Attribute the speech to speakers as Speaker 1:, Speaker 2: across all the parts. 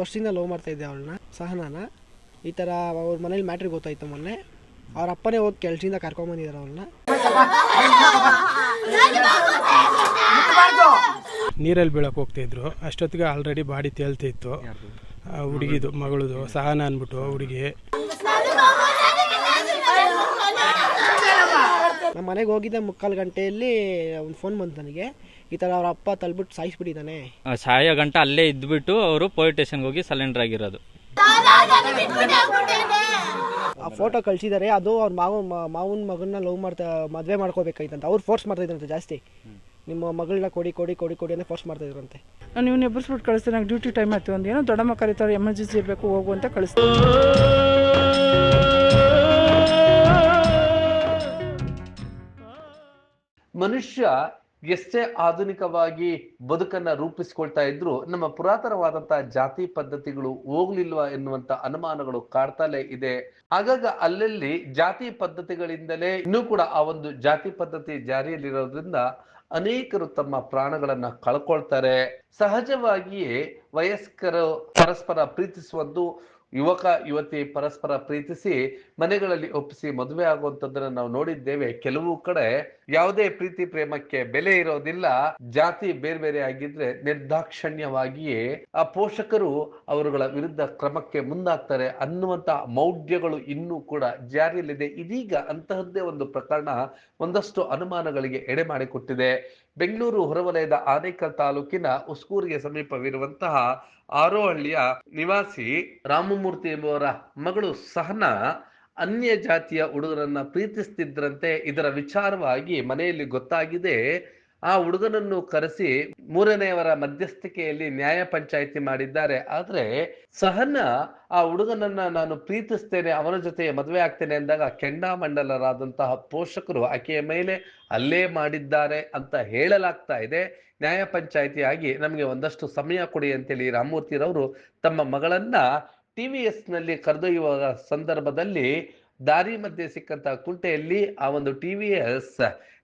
Speaker 1: ವರ್ಷದಿಂದ ಲವ್ ಮಾಡ್ತಾ ಇದ್ದೆ ಅವಳನ್ನ, ಸಹನಾನ. ಈ ಥರ ಅವ್ರ ಮನೇಲಿ ಮ್ಯಾಟ್ರಿಗೆ ಗೊತ್ತಾಯ್ತು ಮೊನ್ನೆ. ಅವ್ರ ಅಪ್ಪನೇ ಹೋಗಿ ಕೆಲ್ಸದಿಂದ ಕರ್ಕೊಂಬಂದಿದ್ದಾರೆ ಅವಳನ್ನ.
Speaker 2: ನೀರಲ್ಲಿ ಬೀಳಕ್ಕೆ ಹೋಗ್ತಾಯಿದ್ರು ಅಷ್ಟೊತ್ತಿಗೆ ಆಲ್ರೆಡಿ ಬಾಡಿ ತೇಳ್ತಿತ್ತು ಹುಡುಗಿದು, ಮಗಳದು, ಸಹನ ಅಂದ್ಬಿಟ್ಟು ಹುಡುಗಿ.
Speaker 1: ನಮ್ಮ ಮನೆಗೆ ಹೋಗಿದ್ದೆ ಮುಕ್ಕಾಲು ಗಂಟೆಯಲ್ಲಿ ಒಂದು ಫೋನ್ ಬಂತು ನನಗೆ. ಈ ಥರ ಅವ್ರ ಅಪ್ಪ ತಲ್ಬಿಟ್ಟು ಸಾಯಿಸ್ಬಿಟ್ಟಿದ್ದಾನೆ.
Speaker 3: ಆ ಸಾಯೋ ಗಂಟೆ ಅಲ್ಲೇ ಇದ್ಬಿಟ್ಟು ಅವರು ಪೊಲೀಸ್ ಸ್ಟೇಷನ್ಗೆ ಹೋಗಿ ಸಲೆಂಡರ್ ಆಗಿರೋದು.
Speaker 1: ಆ ಫೋಟೋ ಕಳಿಸಿದ್ದಾರೆ ಅದು ಅವ್ರ ಮಾವ ಮಾವನ ಮಗನ್ನ ಲವ್ ಮಾಡ್ತಾ ಮದುವೆ ಮಾಡ್ಕೋಬೇಕಾಯ್ತಂತ ಅವ್ರು ಫೋರ್ಸ್ ಮಾಡ್ತಾ ಇದ್ರಂತೆ ಜಾಸ್ತಿ. ನಿಮ್ಮ ಮಗಳನ್ನ ಕೊಡಿ ಕೊಡಿ ಕೊಡಿ ಕೊಡಿ ಅಂತ ಫೋರ್ಸ್ ಮಾಡ್ತಾ ಇದ್ರಂತೆ
Speaker 4: ನಾನು ಇವ್ನು ಎಬ್ಬರಿಸ್ಬಿಟ್ಟು ಕಳಿಸ್ತೀನಿ ನಂಗೆ ಡ್ಯೂಟಿ ಟೈಮ್ ಆಯ್ತು ಒಂದು ಏನೋ ದೊಡ್ಡಮ್ಮ ಕರೀತಾರೆ ಎಮರ್ಜೆನ್ಸಿ ಇರಬೇಕು ಹೋಗು ಅಂತ ಕಳಿಸ್ತೀನಿ.
Speaker 5: ಮನುಷ್ಯ ಎಷ್ಟೇ ಆಧುನಿಕವಾಗಿ ಬದುಕನ್ನ ರೂಪಿಸ್ಕೊಳ್ತಾ ಇದ್ರು ನಮ್ಮ ಪುರಾತನವಾದಂತಹ ಜಾತಿ ಪದ್ಧತಿಗಳು ಹೋಗ್ಲಿಲ್ವಾ ಎನ್ನುವಂತ ಅನುಮಾನಗಳು ಕಾಡ್ತಲೇ ಇದೆ. ಆಗಾಗ ಅಲ್ಲಲ್ಲಿ ಜಾತಿ ಪದ್ಧತಿಗಳಿಂದಲೇ ಇನ್ನೂ ಕೂಡ ಆ ಒಂದು ಜಾತಿ ಪದ್ಧತಿ ಜಾರಿಯಲ್ಲಿರೋದ್ರಿಂದ ಅನೇಕರು ತಮ್ಮ ಪ್ರಾಣಗಳನ್ನ ಕಳ್ಕೊಳ್ತಾರೆ. ಸಹಜವಾಗಿಯೇ ವಯಸ್ಕರು ಪರಸ್ಪರ ಪ್ರೀತಿಸುವಂದು ಯುವಕ, ಯುವತಿ ಪರಸ್ಪರ ಪ್ರೀತಿಸಿ, ಮನೆಗಳಲ್ಲಿ ಒಪ್ಪಿಸಿ ಮದುವೆ ಆಗುವಂತದ್ದನ್ನ ನಾವು ನೋಡಿದ್ದೇವೆ. ಕೆಲವು ಕಡೆ ಯಾವುದೇ ಪ್ರೀತಿ, ಪ್ರೇಮಕ್ಕೆ ಬೆಲೆ ಇರೋದಿಲ್ಲ. ಜಾತಿ ಬೇರೆ ಬೇರೆ ಆಗಿದ್ರೆ ನಿರ್ದಾಕ್ಷಣ್ಯವಾಗಿಯೇ ಆ ಪೋಷಕರು ಅವರುಗಳ ವಿರುದ್ಧ ಕ್ರಮಕ್ಕೆ ಮುಂದಾಗ್ತಾರೆ ಅನ್ನುವಂತ ಮೌಢ್ಯಗಳು ಇನ್ನೂ ಕೂಡ ಜಾರಿಯಲ್ಲಿದೆ. ಇದೀಗ ಅಂತಹದ್ದೇ ಒಂದು ಪ್ರಕರಣ ಒಂದಷ್ಟು ಅನುಮಾನಗಳಿಗೆ ಎಡೆ ಮಾಡಿಕೊಟ್ಟಿದೆ. ಬೆಂಗಳೂರು ಹೊರವಲಯದ ಆನೇಕಲ್ ತಾಲೂಕಿನ ಉಸ್ಕೂರಿಗೆ ಸಮೀಪವಿರುವಂತಹ ಆರೋಹಳ್ಳಿಯ ನಿವಾಸಿ ರಾಮಮೂರ್ತಿ ಎಂಬುವರ ಮಗಳು ಸಹನಾ ಅನ್ಯ ಜಾತಿಯ ಹುಡುಗರನ್ನ ಪ್ರೀತಿಸ್ತಿದ್ರಂತೆ ಇದರ ವಿಚಾರವಾಗಿ ಮನೆಯಲ್ಲಿ ಗೊತ್ತಾಗಿದೆ. ಆ ಹುಡುಗನನ್ನು ಕರೆಸಿ ಮೂರನೆಯವರ ಮಧ್ಯಸ್ಥಿಕೆಯಲ್ಲಿ ನ್ಯಾಯ ಪಂಚಾಯಿತಿ ಮಾಡಿದ್ದಾರೆ. ಆದ್ರೆ ಸಹನ, ಆ ಹುಡುಗನನ್ನ ನಾನು ಪ್ರೀತಿಸ್ತೇನೆ, ಅವನ ಜೊತೆ ಮದುವೆ ಆಗ್ತೇನೆ ಅಂದಾಗ ಕೆಂಡಾಮಂಡಲರಾದಂತಹ ಪೋಷಕರು ಆಕೆಯ ಮೇಲೆ ಅಲ್ಲೇ ಮಾಡಿದ್ದಾರೆ ಅಂತ ಹೇಳಲಾಗ್ತಾ ಇದೆ. ನ್ಯಾಯ ಪಂಚಾಯಿತಿ ಆಗಿ ನಮಗೆ ಒಂದಷ್ಟು ಸಮಯ ಕೊಡಿ ಅಂತೇಳಿ ರಾಮಮೂರ್ತಿರವರು ತಮ್ಮ ಮಗಳನ್ನ ಟಿ ವಿ ಎಸ್ನಲ್ಲಿ ಕರೆದೊಯ್ಯುವ ಸಂದರ್ಭದಲ್ಲಿ ದಾರಿ ಮಧ್ಯೆ ಸಿಕ್ಕಂತಹ ಕುಂಟೆಯಲ್ಲಿ ಆ ಒಂದು ಟಿ ವಿ ಎಸ್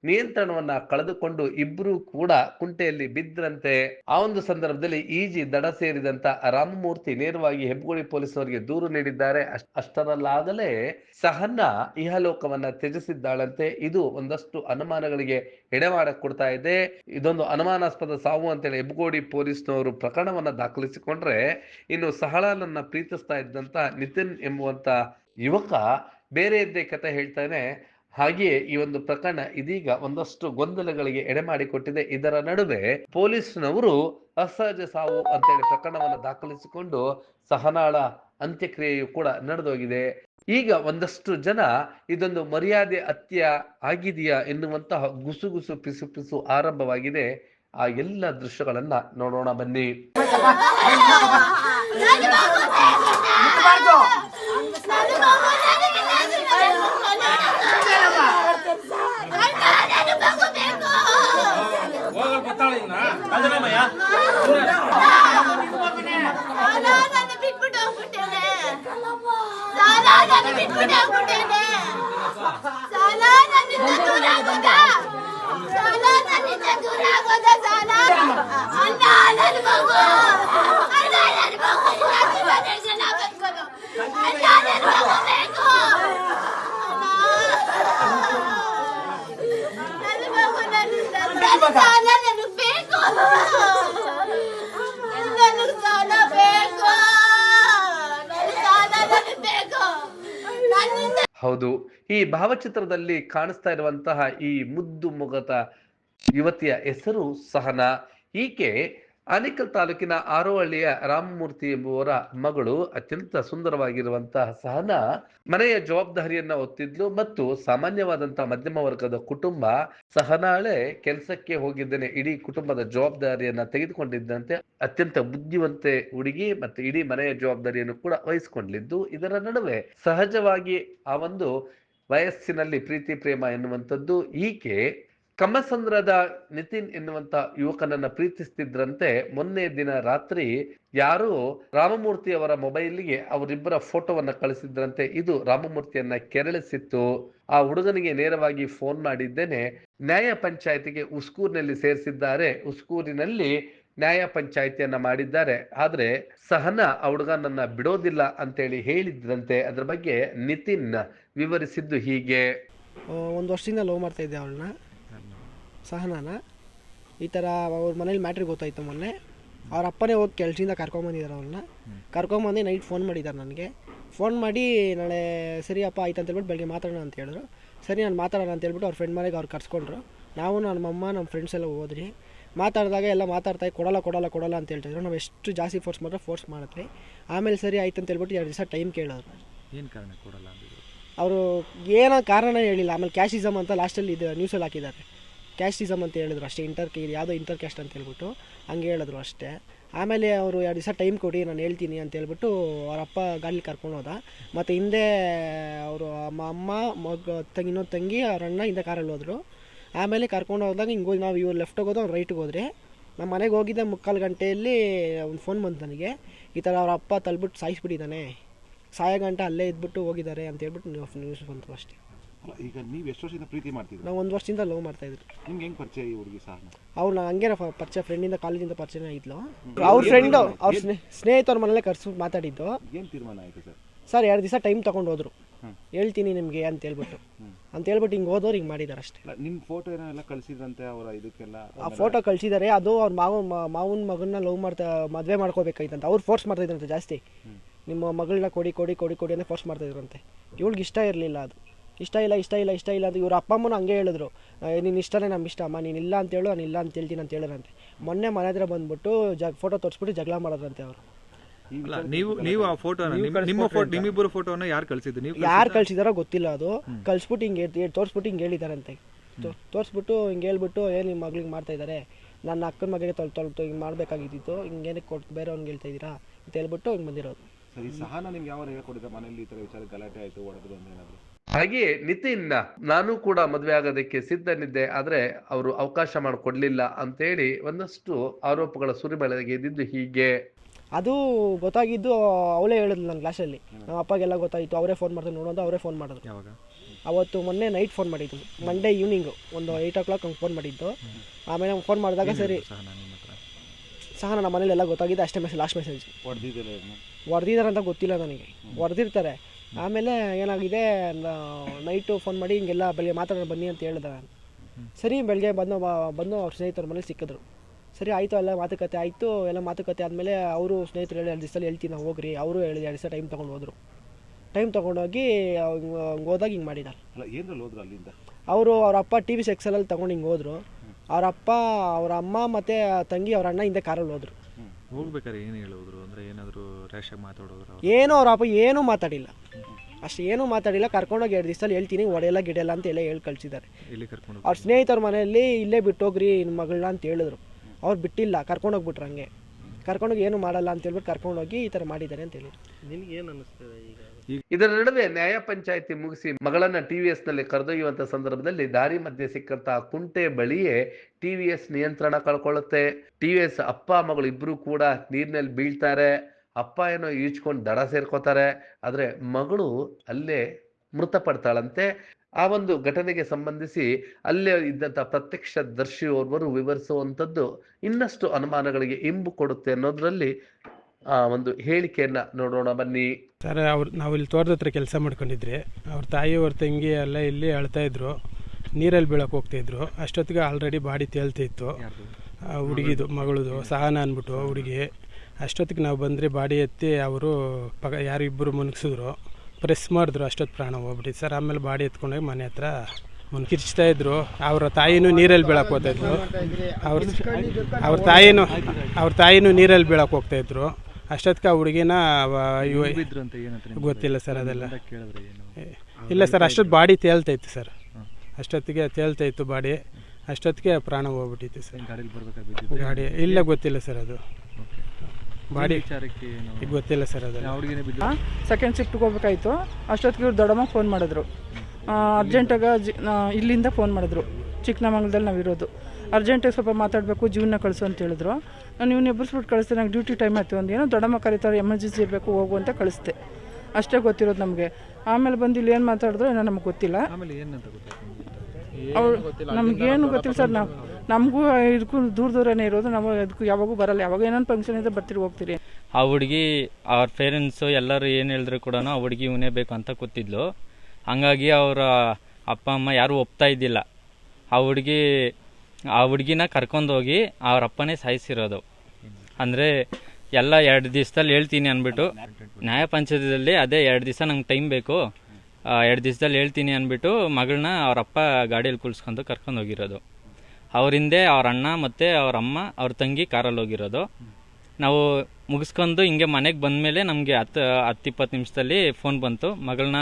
Speaker 5: ನಿಯಂತ್ರಣವನ್ನ ಕಳೆದುಕೊಂಡು ಇಬ್ರು ಕೂಡ ಕುಂಟೆಯಲ್ಲಿ ಬಿದ್ದರಂತೆ ಆ ಒಂದು ಸಂದರ್ಭದಲ್ಲಿ ಈಜಿ ದಡ ಸೇರಿದಂತ ರಾಮಮೂರ್ತಿ ನೇರವಾಗಿ ಹೆಬ್ಬಗೋಳಿ ಪೊಲೀಸರಿಗೆ ದೂರು ನೀಡಿದ್ದಾರೆ. ಅಷ್ಟ್- ಅಷ್ಟರಲ್ಲಾಗಲೇ ಸಹನ್ನ ಇಹಲೋಕವನ್ನ ತ್ಯಜಿಸಿದ್ದಾಳಂತೆ. ಇದು ಒಂದಷ್ಟು ಅನುಮಾನಗಳಿಗೆ ಎಡೆಮಾಡ ಕೊಡ್ತಾ ಇದೆ. ಇದೊಂದು ಅನುಮಾನಾಸ್ಪದ ಸಾವು ಅಂತೇಳಿ ಹೆಬ್ಬಗೋಡಿ ಪೊಲೀಸ್ನವರು ಪ್ರಕರಣವನ್ನ ದಾಖಲಿಸಿಕೊಂಡ್ರೆ ಇನ್ನು ಸಹಳನನ್ನ ಪ್ರೀತಿಸ್ತಾ ಇದ್ದಂತ ನಿತಿನ್ ಎಂಬುವಂತ ಯುವಕ ಬೇರೆ ಇದ್ದೇ ಕತೆ ಹೇಳ್ತಾನೆ. ಹಾಗೆಯೇ ಈ ಒಂದು ಪ್ರಕರಣ ಇದೀಗ ಒಂದಷ್ಟು ಗೊಂದಲಗಳಿಗೆ ಎಡೆ ಮಾಡಿಕೊಟ್ಟಿದೆ. ಇದರ ನಡುವೆ ಪೊಲೀಸ್ನವರು ಅಸಹಜ ಸಾವು ಅಂತೇಳಿ ಪ್ರಕರಣವನ್ನು ದಾಖಲಿಸಿಕೊಂಡು ಸಹನಾಳ ಅಂತ್ಯಕ್ರಿಯೆಯು ಕೂಡ ನಡೆದೋಗಿದೆ. ಈಗ ಒಂದಷ್ಟು ಜನ ಇದೊಂದು ಮರ್ಯಾದೆ ಹತ್ಯ ಆಗಿದೆಯಾ ಎನ್ನುವಂತಹ ಗುಸುಗುಸು ಪಿಸು ಪಿಸು ಆರಂಭವಾಗಿದೆ. ಆ ಎಲ್ಲ ದೃಶ್ಯಗಳನ್ನ ನೋಡೋಣ ಬನ್ನಿ.
Speaker 6: Sana, não vem como!
Speaker 5: ಹೌದು. ಈ ಭಾವಚಿತ್ರದಲ್ಲಿ ಕಾಣಿಸ್ತಾ ಇರುವಂತಹ ಈ ಮುದ್ದು ಮುಗದ ಯುವತಿಯ ಹೆಸರು ಸಹನಾ. ಈಕೆ ಆನೇಕಲ್ ತಾಲೂಕಿನ ಆರೋಹಳ್ಳಿಯ ರಾಮಮೂರ್ತಿ ಎಂಬುವರ ಮಗಳು ಅತ್ಯಂತ ಸುಂದರವಾಗಿರುವಂತಹ ಸಹನಾ ಮನೆಯ ಜವಾಬ್ದಾರಿಯನ್ನ ಹೊತ್ತಿದ್ಲು ಮತ್ತು ಸಾಮಾನ್ಯವಾದಂತಹ ಮಧ್ಯಮ ವರ್ಗದ ಕುಟುಂಬ ಸಹನಾಳೆ ಕೆಲಸಕ್ಕೆ ಹೋಗಿದ್ದೇನೆ ಇಡೀ ಕುಟುಂಬದ ಜವಾಬ್ದಾರಿಯನ್ನ ತೆಗೆದುಕೊಂಡಿದ್ದಂತೆ ಅತ್ಯಂತ ಬುದ್ಧಿವಂತೆ ಹುಡುಗಿ ಮತ್ತು ಇಡೀ ಮನೆಯ ಜವಾಬ್ದಾರಿಯನ್ನು ಕೂಡ ವಹಿಸಿಕೊಂಡಿದ್ದು, ಇದರ ನಡುವೆ ಸಹಜವಾಗಿ ಆ ಒಂದು ವಯಸ್ಸಿನಲ್ಲಿ ಪ್ರೀತಿ, ಪ್ರೇಮ ಎನ್ನುವಂಥದ್ದು ಈಕೆ ಕಮ್ಮಸಂದ್ರದ ನಿತಿನ್ ಎನ್ನುವಂತ ಯುವಕನನ್ನ ಪ್ರೀತಿಸ್ತಿದ್ರಂತೆ ಮೊನ್ನೆ ದಿನ ರಾತ್ರಿ ಯಾರು ರಾಮಮೂರ್ತಿ ಅವರ ಮೊಬೈಲ್ಗೆ ಅವರಿಬ್ಬರ ಫೋಟೋವನ್ನ ಕಳಿಸಿದ್ರಂತೆ. ಇದು ರಾಮಮೂರ್ತಿಯನ್ನ ಕೆರಳಿಸಿತ್ತು. ಆ ಹುಡುಗನಿಗೆ ನೇರವಾಗಿ ಫೋನ್ ಮಾಡಿದ್ದೇನೆ. ನ್ಯಾಯ ಪಂಚಾಯತಿಗೆ ಉಸ್ಕೂರಿನಲ್ಲಿ ಸೇರಿಸಿದ್ದಾರೆ. ಉಸ್ಕೂರಿನಲ್ಲಿ ನ್ಯಾಯ ಪಂಚಾಯಿತಿಯನ್ನ ಮಾಡಿದ್ದಾರೆ. ಆದ್ರೆ ಸಹನ ಆ ಹುಡುಗನನ್ನ ಬಿಡೋದಿಲ್ಲ ಅಂತೇಳಿ ಹೇಳಿದ್ರಂತೆ. ಅದ್ರ ಬಗ್ಗೆ ನಿತಿನ್ ವಿವರಿಸಿದ್ದು ಹೀಗೆ.
Speaker 1: ಒಂದು ವರ್ಷದಿಂದ ಲವ್ ಮಾಡ್ತಾ ಇದ್ದೆ ಅವಳನ್ನ. ಸಹನಾನ. ಈ ಥರ ಅವ್ರ ಮನೇಲಿ ಮ್ಯಾಟ್ರಿಗೆ ಗೊತ್ತಾಯ್ತು ಮೊನ್ನೆ. ಅವ್ರ ಅಪ್ಪನೇ ಹೋಗಿ ಕೆಲ್ಸದಿಂದ ಕರ್ಕೊಂಬಂದಿದ್ದಾರೆ ಅವ್ರನ್ನ. ಕರ್ಕೊಂಬಂದು ನೈಟ್ ಫೋನ್ ಮಾಡಿದ್ದಾರೆ ನನಗೆ. ಫೋನ್ ಮಾಡಿ ನಾಳೆ ಸರಿ ಅಪ್ಪ ಆಯ್ತು ಅಂತ ಹೇಳ್ಬಿಟ್ಟು ಬೆಳಗ್ಗೆ ಮಾತಾಡೋಣ ಅಂತ ಹೇಳಿದ್ರು. ಸರಿ ನಾನು ಮಾತಾಡೋಣ ಅಂತ ಹೇಳ್ಬಿಟ್ಟು ಅವ್ರ ಫ್ರೆಂಡ್ ಮನೆಗೆ ಅವ್ರು ಕರ್ಸ್ಕೊಂಡ್ರು. ನಾವು ನಮ್ಮ ಅಮ್ಮ ನಮ್ಮ ಫ್ರೆಂಡ್ಸ್ ಎಲ್ಲ ಹೋದ್ರಿ ಮಾತಾಡಿದಾಗ ಎಲ್ಲ ಮಾತಾಡ್ತಾ ಕೊಡಲ್ಲ ಕೊಡಲ್ಲ ಕೊಡಲ್ಲ ಅಂತ ಹೇಳ್ತಿದ್ರು ನಾವು ಎಷ್ಟು ಜಾಸ್ತಿ ಫೋರ್ಸ್ ಮಾಡಿದ್ರೆ ಫೋರ್ಸ್ ಮಾಡಿದ್ವಿ. ಆಮೇಲೆ ಸರಿ ಆಯ್ತು ಅಂತ ಹೇಳ್ಬಿಟ್ಟು ಎರಡು ದಿವಸ ಟೈಮ್ ಕೇಳೋರು.
Speaker 7: ಏನು ಕಾರಣ ಕೊಡಲ್ಲ
Speaker 1: ಅವರು ಏನೋ ಕಾರಣ ಹೇಳಿಲ್ಲ. ಆಮೇಲೆ ಕ್ಯಾಶಿಸಮ್ ಅಂತ ಲಾಸ್ಟಲ್ಲಿ ಇದು ನ್ಯೂಸಲ್ಲಿ ಹಾಕಿದ್ದಾರೆ. ಕ್ಯಾಶಿಸಮ್ ಅಂತ ಹೇಳಿದ್ರು ಅಷ್ಟೇ ಇಂಟರ್ ಯಾವುದೋ ಇಂಟರ್ ಕ್ಯಾಸ್ಟ್ ಅಂತ ಹೇಳ್ಬಿಟ್ಟು, ಹಂಗೆ ಹೇಳಿದ್ರು ಅಷ್ಟೇ. ಆಮೇಲೆ ಅವರು ಎರಡು ದಿವಸ ಟೈಮ್ ಕೊಡಿ, ನಾನು ಹೇಳ್ತೀನಿ ಅಂತ ಹೇಳ್ಬಿಟ್ಟು ಅವ್ರ ಅಪ್ಪ ಗಾಡಿಲಿ ಕರ್ಕೊಂಡು ಹೋದ. ಮತ್ತು ಹಿಂದೆ ಅವರು ಅಮ್ಮ ಮಗ, ತಂಗಿ, ಇನ್ನೊಂದು ತಂಗಿ, ಅವ್ರ ಅಣ್ಣ ಹಿಂದೆ ಕಾರಲ್ಲಿ ಹೋದರು. ಆಮೇಲೆ ಕರ್ಕೊಂಡು ಹೋದಾಗ ಹಿಂಗೆ ಹೋಗಿ ನಾವು ಇವ್ರು ಲೆಫ್ಟ್ ಹೋಗೋದು, ಅವ್ರು ರೈಟ್ಗೆ ಹೋದ್ರೆ. ನಮ್ಮ ಮನೆಗೆ ಹೋಗಿದ್ದೆ ಮುಕ್ಕಾಲು ಗಂಟೆಯಲ್ಲಿ ಒಂದು ಫೋನ್ ಬಂತು ನನಗೆ. ಈ ಥರ ಅವ್ರ ಅಪ್ಪ ತಲ್ಬಿಟ್ಟು ಸಾಯಿಸ್ಬಿಟ್ಟಿದ್ದಾನೆ. ಸಾಯ ಗಂಟೆ ಅಲ್ಲೇ ಇದ್ಬಿಟ್ಟು ಹೋಗಿದ್ದಾರೆ ಅಂತ ಹೇಳ್ಬಿಟ್ಟು ನ್ಯೂಸ್ ಬಂತು ಅಷ್ಟೇ.
Speaker 7: ಈಗ ನೀವು ಎಷ್ಟು ವರ್ಷದಿಂದ ಪ್ರೀತಿ ಮಾಡ್ತಿದ್ರು.
Speaker 1: ನಾವು ಒಂದು ವರ್ಷದಿಂದ ಲವ್ ಮಾಡ್ತಾ ಇದ್ರು
Speaker 7: ನಿಮ್ಗೆ ಹೆಂಗೆ ಪರಿಚಯ ಈ ಹುಡುಗಿ ಸಹ?
Speaker 1: ಅವ್ರು ನಾನು ಹಂಗೆ ನ- ಪರಿಚಯ ಫ್ರೆಂಡಿಂದ ಕಾಲೇಜಿಂದ ಪರಿಚಯ ಇದ್ಲು ಅವ್ರ ಫ್ರೆಂಡ್ ಅವ್ರ ಸ್ನೇ ಸ್ನೇಹಿತರ ಮನೇಲೆ ಕರ್ಸು ಮಾತಾಡಿದ್ದು.
Speaker 7: ಏನು ತೀರ್ಮಾನ ಆಯ್ತು ಸರ್?
Speaker 1: ಸರ್ ಎರಡು ದಿವಸ ಟೈಮ್ ತಗೊಂಡು ಹೋದ್ರು. ಹೇಳ್ತೀನಿ ನಿಮಗೆ ಅಂತ ಹೇಳ್ಬಿಟ್ಟು. ಅಂತ ಹೇಳ್ಬಿಟ್ಟು ಹಿಂಗೆ ಹೋದವ್ರು ಹಿಂಗೆ ಮಾಡಿದ್ದಾರೆ ಅಷ್ಟೇ.
Speaker 7: ನಿಮ್ಮ ಫೋಟೋ ಏನೋ ಎಲ್ಲ ಕಳಿಸಿದ್ರಂತೆ ಅವರ ಇದಕ್ಕೆಲ್ಲ?
Speaker 1: ಆ ಫೋಟೋ ಕಳಿಸಿದ್ದಾರೆ ಅದು ಅವ್ರ ಮಾವ ಮಾವನ ಮಗನ್ನ ಲವ್ ಮಾಡ್ತಾ ಮದುವೆ ಮಾಡ್ಕೋಬೇಕಾಯ್ತಂತ. ಅವ್ರು ಫೋರ್ಸ್ ಮಾಡ್ತಾ ಇದ್ರಂತೆ ಜಾಸ್ತಿ. ನಿಮ್ಮ ಮಗಳನ್ನ ಕೊಡಿ ಕೊಡಿ ಕೊಡಿ ಕೊಡಿ ಅಂತ ಫೋರ್ಸ್ ಮಾಡ್ತಾ ಇದ್ರಂತೆ. ಇವಳಿಗೆ ಇಷ್ಟ ಇರಲಿಲ್ಲ ಅದು. ಇಷ್ಟ ಇಲ್ಲ ಇಷ್ಟ ಇಲ್ಲ ಇಷ್ಟ ಇಲ್ಲ ಅಂತ ಇವ್ರ ಅಪ್ಪ ಅಮ್ಮನೂ ಹಂಗೆ ಹೇಳಿದ್ರು. ನೀನು ಇಷ್ಟನೇ ನಮ್ಮ ಇಷ್ಟ ಅಮ್ಮ ನೀನು ಇಲ್ಲ ಅಂತ ಹೇಳು ನಾನು ಇಲ್ಲ ಅಂತ ಹೇಳ್ತೀನಿ ಅಂತ ಹೇಳಿದ್ರಂತೆ. ಮೊನ್ನೆ ಮನೆ ಹತ್ರ ಬಂದ್ಬಿಟ್ಟು ಜ ಫೋಟೋ ತೋರಿಸ್ಬಿಟ್ಟು ಜಗಳ ಮಾಡೋದ್ರಂತೆ ಅವರು.
Speaker 8: ಅಲ್ಲ ನೀವು ನೀವು ಆ ಫೋಟೋನ ನಿಮ್ಮ ಫೋಟೋ ನಿಮ್ಮಿಬ್ಬರು ಫೋಟೋನ ಯಾರು ಕಳಿಸಿದ್ದು? ನೀವು
Speaker 1: ಯಾರು ಕಳ್ಸಿದಾರೋ ಗೊತ್ತಿಲ್ಲ ಅದು. ಕಳ್ಸ್ಬಿಟ್ಟು ಹಿಂಗೆ ತೋರಿಸ್ಬಿಟ್ಟು ಹಿಂಗೆ ಹೇಳಿದಾರಂತೆ. ತೋರಿಸ್ಬಿಟ್ಟು ಹಿಂಗೆ ಹೇಳ್ಬಿಟ್ಟು ಏನು ನಿಮ್ಮ ಮಗಳಿಗೆ ಮಾಡ್ತಾ ಇದ್ದಾರೆ ನನ್ನ ಅಕ್ಕನ ಮಗಳಿಗೆ ತೊಳ್ ತೊಳ್ತು ಹಿಂಗೆ ಮಾಡಬೇಕಾಗಿದ್ದಿತ್ತು. ಹಿಂಗೇನಕ್ಕೆ ಕೊಟ್ಟು ಬೇರೆ ಅವ್ನಿಗೆ ಹೇಳ್ತಾ ಇದ್ದೀರಾ? ಅಂತ ಹೇಳ್ಬಿಟ್ಟು ಹಿಂಗೆ ಬಂದಿರೋದು.
Speaker 7: ಸರಿ ಸಹನ ನಿಮ್ಗೆ ಯಾವ ಹೇಳ್ಕೊಟ್ಟಿದ್ದ ಮನೇಲಿ ಈ ಥರ ವಿಚಾರ ಗಲಾಟೆ ಆಯಿತು ಹೊಡೆದ್ರು ಅಂತ ಏನಾದ್ರು?
Speaker 5: ಹಾಗೆಯೇ ನಿತಿನ್ ನಾನು ಕೂಡ ಮದುವೆ ಆಗೋದಕ್ಕೆ ಸಿದ್ಧನಿದ್ದೆ ಆದ್ರೆ ಅವರು ಅವಕಾಶ ಮಾಡಿಕೊಡ್ಲಿಲ್ಲ ಅಂತೇಳಿ ಒಂದಷ್ಟು ಆರೋಪಗಳ ಸುರಿಮಳೆಗೆ ಇದ್ದಿದ್ದು ಹೀಗೆ.
Speaker 1: ಅದು ಗೊತ್ತಾಗಿದ್ದು ಅವಳೇ ಹೇಳಿದ್ಲು ನನ್ನ ಕ್ಲಾಸಲ್ಲಿ ನಮ್ಮ ಅಪ್ಪಗೆಲ್ಲ ಗೊತ್ತಾಯಿತು ಅವರೇ ಫೋನ್ ಮಾಡ್ತಾರೆ ನೋಡೋದು ಅವರೇ ಫೋನ್ ಮಾಡಿದ್ರು.
Speaker 8: ಯಾವಾಗ?
Speaker 1: ಅವತ್ತು ಮೊನ್ನೆ ನೈಟ್ ಫೋನ್ ಮಾಡಿದ್ದು. ಮಂಡೇ ಈವ್ನಿಂಗು ಒಂದು ಏಯ್ಟ್ ಓ ಕ್ಲಾಕ್ ಹಂಗೆ ಫೋನ್ ಮಾಡಿದ್ದು. ಆಮೇಲೆ ಫೋನ್ ಮಾಡಿದಾಗ ಸರಿ.
Speaker 8: ಸಹ ನಿಮ್ಮ
Speaker 1: ಎಲ್ಲ ಗೊತ್ತಾಗಿದೆ ಅಷ್ಟೇ ಮೆಸೇಜ್ ಲಾಸ್ಟ್ ಮೆಸೇಜ್ ಹೊಡೆದಿದ್ದಾರೆ ಅಂತ ಗೊತ್ತಿಲ್ಲ ನನಗೆ. ಹೊಡೆದಿರ್ತಾರೆ. ಆಮೇಲೆ ಏನಾಗಿದೆ ನೈಟು ಫೋನ್ ಮಾಡಿ ಹಿಂಗೆಲ್ಲ ಬೆಳಗ್ಗೆ ಮಾತಾಡೋಣ ಬನ್ನಿ ಅಂತ ಹೇಳಿದೆ. ನಾನು ಸರಿ ಬೆಳಗ್ಗೆ ಬಂದು ಬಂದು ಅವ್ರ ಸ್ನೇಹಿತರ ಮನೇಲಿ ಸಿಕ್ಕಿದ್ರು. ಸರಿ ಆಯಿತು ಎಲ್ಲ ಮಾತುಕತೆ ಆಯಿತು ಎಲ್ಲ ಮಾತುಕತೆ ಆದಮೇಲೆ ಅವರು ಸ್ನೇಹಿತರು ಹೇಳಿ ಎರಡು ದಿವಸದಲ್ಲಿ ಹೇಳ್ತೀನಿ ನಾವು ಹೋಗ್ರಿ. ಅವರು ಹೇಳಿ ಎರಡು ದಿವಸ ಟೈಮ್ ತೊಗೊಂಡು ಹೋದರು. ಟೈಮ್ ತೊಗೊಂಡೋಗಿ ಹಂಗೆ ಹೋದಾಗ ಹಿಂಗೆ ಮಾಡಿದ್ದಾರೆ ಅವರು ಅವ್ರ ಅಪ್ಪ ಟಿ ವಿ ಸೆಕ್ಸಲಲ್ಲಿ ತೊಗೊಂಡು ಹಿಂಗೆ ಹೋದರು. ಅವ್ರ ಅಪ್ಪ ಅವ್ರ ಅಮ್ಮ ಮತ್ತು ತಂಗಿ ಅವ್ರ ಅಣ್ಣ ಹಿಂದೆ ಕಾರಲ್ಲಿ ಹೋದರು.
Speaker 8: ಹೋಗ್ಬೇಕಾದ್ರೆ ಏನು ಹೇಳಿದ್ರು? ಅಂದರೆ ಏನಾದರೂ ರ್ಯಾಶಾಗಿ ಆಗಿ ಮಾತಾಡೋದ್ರು? ಅವ್ರು?
Speaker 1: ಏನೂ ಅವ್ರ ಅಪ್ಪ ಏನೂ ಮಾತಾಡಿಲ್ಲ. ಅಷ್ಟು ಏನೂ ಮಾತಾಡಿಲ್ಲ. ಕರ್ಕೊಂಡೋಗಿ ಎರಡು ದಿವಸದಲ್ಲಿ ಹೇಳ್ತೀನಿ ಒಡೆಯಲ್ಲ ಗಿಡೆಲ್ಲ ಅಂತ ಎಲ್ಲ ಹೇಳಿ ಕಳಿಸಿದ್ದಾರೆ.
Speaker 8: ಎಲ್ಲಿ ಕರ್ಕೊಂಡು
Speaker 1: ಅವ್ರ ಸ್ನೇಹಿತರ ಮನೆಯಲ್ಲಿ ಇಲ್ಲೇ ಬಿಟ್ಟೋಗ್ರಿ ನಿಮ್ಮ ಮಗಳನ್ನ ಅಂತ ಹೇಳಿದ್ರು. ಅವ್ರು ಬಿಟ್ಟಿಲ್ಲ ಕರ್ಕೊಂಡೋಗ್ಬಿಟ್ರು ಹಂಗೆ. ಕರ್ಕೊಂಡೋಗಿ ಏನು ಮಾಡಲ್ಲ ಅಂತ ಹೇಳ್ಬಿಟ್ಟು ಕರ್ಕೊಂಡೋಗಿ ಈ ಥರ ಮಾಡಿದ್ದಾರೆ ಅಂತ ಈಗ?
Speaker 5: ಇದರ ನಡುವೆ ನ್ಯಾಯ ಪಂಚಾಯಿತಿ ಮುಗಿಸಿ ಮಗಳನ್ನ ಟಿವಿಎಸ್ನಲ್ಲಿ ಕರೆದೊಯ್ಯುವಂತ ಸಂದರ್ಭದಲ್ಲಿ ದಾರಿ ಮಧ್ಯೆ ಸಿಕ್ಕಂತಹ ಕುಂಟೆ ಬಳಿಯೇ ಟಿವಿಎಸ್ ನಿಯಂತ್ರಣ ಕಳ್ಕೊಳ್ಳುತ್ತೆ. ಟಿವಿಎಸ್ ಅಪ್ಪ ಮಗಳು ಇಬ್ರು ಕೂಡ ನೀರಿನಲ್ಲಿ ಬೀಳ್ತಾರೆ. ಅಪ್ಪ ಏನೋ ಈಜ್ಕೊಂಡು ದಡ ಸೇರ್ಕೋತಾರೆ. ಆದರೆ ಮಗಳು ಅಲ್ಲೇ ಮೃತಪಡ್ತಾಳಂತೆ. ಆ ಒಂದು ಘಟನೆಗೆ ಸಂಬಂಧಿಸಿ ಅಲ್ಲೇ ಇದ್ದಂಥ ಪ್ರತ್ಯಕ್ಷ ದರ್ಶಿಯೋರ್ವರು ವಿವರಿಸುವಂಥದ್ದು ಇನ್ನಷ್ಟು ಅನುಮಾನಗಳಿಗೆ ಇಂಬು ಕೊಡುತ್ತೆ ಅನ್ನೋದ್ರಲ್ಲಿ, ಆ ಒಂದು ಹೇಳಿಕೆಯನ್ನ ನೋಡೋಣ ಬನ್ನಿ.
Speaker 2: ಸರ್, ಅವ್ರು ನಾವು ಇಲ್ಲಿ ತೋಟದ ಹತ್ರ ಕೆಲಸ ಮಾಡ್ಕೊಂಡಿದ್ರಿ, ಅವ್ರ ತಾಯಿ ಅವ್ರ ತಂಗಿ ಎಲ್ಲ ಇಲ್ಲಿ ಅಳ್ತಾ ಇದ್ರು, ನೀರಲ್ಲಿ ಬೀಳಕ್ಕೆ ಹೋಗ್ತಾಯಿದ್ರು ಅಷ್ಟೊತ್ತಿಗೆ ಆಲ್ರೆಡಿ ಬಾಡಿ ತೇಳ್ತಿತ್ತು ಹುಡುಗಿದು, ಮಗಳದು, ಸಹನ ಅಂದ್ಬಿಟ್ಟು ಹುಡುಗಿ. ಅಷ್ಟೊತ್ತಿಗೆ ನಾವು ಬಂದರೆ ಬಾಡಿ ಎತ್ತಿ ಅವರು ಪಗ ಯಾರು ಇಬ್ಬರು ಮುನ್ಗಿಸಿದ್ರು ಪ್ರೆಸ್ ಮಾಡಿದ್ರು ಅಷ್ಟೊತ್ತು ಪ್ರಾಣ ಹೋಗ್ಬಿಟ್ಟಿತ್ತು. ಸರ್, ಆಮೇಲೆ ಬಾಡಿ ಎತ್ಕೊಂಡೋಗಿ ಮನೆ ಹತ್ರ ಮುನ್ಕಿರ್ಚ್ತಾ ಇದ್ರು. ಅವರ ತಾಯಿನೂ ನೀರಲ್ಲಿ ಬೀಳಕ್ಕೆ ಹೋಗ್ತಾಯಿದ್ರು ಅವ್ರ ಅವ್ರ ತಾಯಿನೂ ಅವ್ರ ತಾಯಿನೂ ನೀರಲ್ಲಿ ಬೀಳಕ್ಕೆ ಹೋಗ್ತಾಯಿದ್ರು ಅಷ್ಟೊತ್ತಿಗೆ ಆ ಹುಡುಗಿನ ಗೊತ್ತಿಲ್ಲ ಸರ್ ಅದೆಲ್ಲ. ಇಲ್ಲ ಸರ್, ಅಷ್ಟೊತ್ತು ಬಾಡಿ ತೇಲ್ತಾ ಇತ್ತು ಸರ್. ಅಷ್ಟೊತ್ತಿಗೆ ತೇಲ್ತಾ ಇತ್ತು ಬಾಡಿ. ಅಷ್ಟೊತ್ತಿಗೆ ಪ್ರಾಣ ಹೋಗ್ಬಿಟ್ಟಿತ್ತು ಸರ್. ಗಾಡಿ ಇಲ್ಲ ಗೊತ್ತಿಲ್ಲ ಸರ್ ಅದು. ಬಾಡಿ
Speaker 8: ವಿಚಾರಕ್ಕೆ
Speaker 2: ಗೊತ್ತಿಲ್ಲ ಸರ್ ಅದೆಲ್ಲ.
Speaker 8: ಹುಡುಗಿನೇ ಬಿದ್ದು?
Speaker 4: ಸೆಕೆಂಡ್ ಶಿಫ್ಟ್ಗೆ ಹೋಗ್ಬೇಕಾಯ್ತು ಅಷ್ಟೊತ್ತಿಗೆ ಇವ್ರು ದೊಡ್ಡಮ್ಮ ಫೋನ್ ಮಾಡಿದ್ರು. ಅರ್ಜೆಂಟಾಗ ಜಿ ಇಲ್ಲಿಂದ ಫೋನ್ ಮಾಡಿದ್ರು. ಚಿಕ್ಕನಮಂಗಲದಲ್ಲಿ ಇರೋದು. ಅರ್ಜೆಂಟಾಗಿ ಸ್ವಲ್ಪ ಮಾತಾಡಬೇಕು ಜೀವನ ಕಳಿಸು ಅಂತ ಹೇಳಿದ್ರು. ನಾನು ಇವ್ನ ಎಬ್ಬರಿಸ್ಬಿಟ್ಟು ಕಳಿಸ್ದೆ ನಂಗೆ ಡ್ಯೂಟಿ ಟೈಮ್ ಆಯ್ತು ಒಂದು ಏನೋ ದೊಡ್ಡಮ್ಮ ಕರೀತಾರೆ ಎಮರ್ಜೆನ್ಸಿ ಇರಬೇಕು ಹೋಗು ಅಂತ ಕಳಿಸ್ದೆ. ಅಷ್ಟೇ ಗೊತ್ತಿರೋದು ನಮಗೆ. ಆಮೇಲೆ ಬಂದು ಇಲ್ಲಿ ಏನು ಮಾತಾಡಿದ್ರು ಏನೋ ನಮಗೆ ಗೊತ್ತಿಲ್ಲ.
Speaker 8: ಆಮೇಲೆ ಏನಂತ ಗೊತ್ತಾಯ್ತು ನಿಮ್ಗೆ?
Speaker 4: ಅವ್ರು ನಮಗೇನು ಗೊತ್ತಿಲ್ಲ. ಸರ್ ನಾವು ನಮಗೂ ಇದಕ್ಕೂ ದೂರ ದೂರನೇ ಇರೋದು ನಾವು ಅದಕ್ಕೂ ಯಾವಾಗೂ ಬರಲ್ಲ. ಯಾವಾಗ ಏನೊಂದು ಫಂಕ್ಷನ್ ಇದೆ ಬರ್ತೀರಿ, ಹೋಗ್ತೀರಿ.
Speaker 3: ಆ ಹುಡುಗಿ, ಅವ್ರ ಪೇರೆಂಟ್ಸು ಎಲ್ಲರೂ ಏನು ಹೇಳಿದ್ರು ಕೂಡ ಆ ಹುಡುಗಿ ಇವನೇ ಬೇಕು ಅಂತ ಕೂತಿದ್ಲು. ಹಂಗಾಗಿ ಅವರ ಅಪ್ಪ, ಅಮ್ಮ ಯಾರೂ ಒಪ್ತಾ ಇದ್ದಿಲ್ಲ. ಆ ಹುಡುಗಿ, ಆ ಹುಡುಗಿನ ಕರ್ಕೊಂಡೋಗಿ ಅವ್ರ ಅಪ್ಪನೇ ಸಾಯಿಸಿರೋದು. ಅಂದರೆ ಎಲ್ಲ ಎರಡು ದಿವಸದಲ್ಲಿ ಹೇಳ್ತೀನಿ ಅಂದ್ಬಿಟ್ಟು ನ್ಯಾಯ ಪಂಚಾಯತದಲ್ಲಿ ಅದೇ ಎರಡು ದಿವಸ ನಂಗೆ ಟೈಮ್ ಬೇಕು. ಎರಡು ದಿವಸದಲ್ಲಿ ಹೇಳ್ತೀನಿ ಅಂದ್ಬಿಟ್ಟು ಮಗಳನ್ನ ಅವ್ರ ಅಪ್ಪ ಗಾಡಿಯಲ್ಲಿ ಕುಳ್ಸ್ಕೊಂಡು ಕರ್ಕೊಂಡು ಹೋಗಿರೋದು ಅವ್ರ ಹಿಂದೆ ಅವ್ರ ಅಣ್ಣ ಮತ್ತು ಅವ್ರ ಅಮ್ಮ ಅವ್ರ ತಂಗಿ ಕಾರಲ್ಲಿ ಹೋಗಿರೋದು. ನಾವು ಮುಗಿಸ್ಕೊಂಡು ಹಿಂಗೆ ಮನೆಗೆ ಬಂದಮೇಲೆ ನಮಗೆ ಹತ್ತು ಹತ್ತು ಇಪ್ಪತ್ತು ನಿಮಿಷದಲ್ಲಿ ಫೋನ್ ಬಂತು. ಮಗಳನ್ನ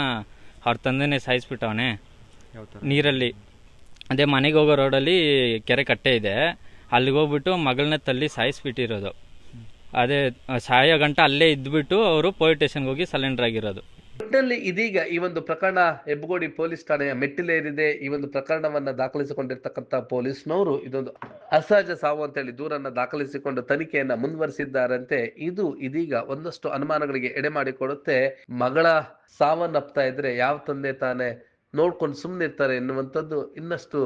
Speaker 3: ಅವ್ರ ತಂದೆನೇ ಸಾಯಿಸ್ಬಿಟ್ಟವನೆ. ನೀರಲ್ಲಿ. ಅದೇ ಮನೆಗೆ ಹೋಗೋ ರೋಡಲ್ಲಿ ಕೆರೆ ಕಟ್ಟೆ ಇದೆ. ಅಲ್ಲಿಗೆ ಹೋಗ್ಬಿಟ್ಟು ಮಗಳನ್ನ ತಲ್ಲಿ ಸಾಯಿಸ್ಬಿಟ್ಟಿರೋದು. ಅದೇ ಸಾಯೋ ಗಂಟ ಅಲ್ಲೇ ಇದ್ದುಬಿಟ್ಟು ಅವರು ಪೊಲೀಸ್ ಸ್ಟೇಷನ್ಗೆ ಹೋಗಿ ಸಲೆಂಡರ್ ಆಗಿರೋದು.
Speaker 5: ಒಟ್ಟಿನಲ್ಲಿ ಇದೀಗ ಈ ಒಂದು ಪ್ರಕರಣ ಹೆಬ್ಬಗೋಡಿ ಪೊಲೀಸ್ ಠಾಣೆಯ ಮೆಟ್ಟಿಲೇರಿದೆ. ಈ ಒಂದು ಪ್ರಕರಣವನ್ನ ದಾಖಲಿಸಿಕೊಂಡಿರ್ತಕ್ಕಂಥ ಪೊಲೀಸ್ನವರು ಇದೊಂದು ಅಸಹಜ ಸಾವು ಅಂತ ಹೇಳಿ ದೂರನ್ನ ದಾಖಲಿಸಿಕೊಂಡು ತನಿಖೆಯನ್ನ ಮುಂದುವರಿಸಿದ್ದಾರಂತೆ. ಇದು ಇದೀಗ ಒಂದಷ್ಟು ಅನುಮಾನಗಳಿಗೆ ಎಡೆ ಮಾಡಿಕೊಡುತ್ತೆ. ಮಗಳ ಸಾವನ್ನಪ್ತಾ ಇದ್ರೆ ಯಾವ ತಂದೆ ತಾನೇ ನೋಡ್ಕೊಂಡು ಸುಮ್ಮನಿರ್ತಾರೆ ಎನ್ನುವಂಥದ್ದು ಇನ್ನಷ್ಟು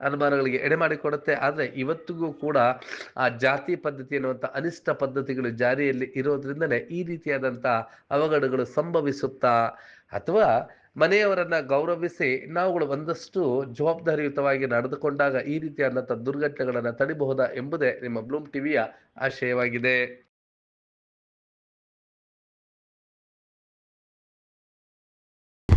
Speaker 5: ಅನುಮಾನಗಳಿಗೆ ಎಡೆ ಮಾಡಿಕೊಡುತ್ತೆ ಆದರೆ ಇವತ್ತಿಗೂ ಕೂಡ ಆ ಜಾತಿ ಪದ್ಧತಿ ಅನ್ನುವಂಥ ಅನಿಷ್ಟ ಪದ್ಧತಿಗಳು ಜಾರಿಯಲ್ಲಿ ಇರೋದ್ರಿಂದಲೇ ಈ ರೀತಿಯಾದಂಥ ಅವಘಡಗಳು ಸಂಭವಿಸುತ್ತಾ ಅಥವಾ ಮನೆಯವರನ್ನ ಗೌರವಿಸಿ ನಾವುಗಳು ಒಂದಷ್ಟು ಜವಾಬ್ದಾರಿಯುತವಾಗಿ ನಡೆದುಕೊಂಡಾಗ ಈ ರೀತಿಯಾದಂಥ ದುರ್ಘಟನೆಗಳನ್ನು ತಡಿಬಹುದಾ ಎಂಬುದೇ ನಿಮ್ಮ ಬ್ಲೂಮ್ ಟಿವಿಯ ಆಶಯವಾಗಿದೆ.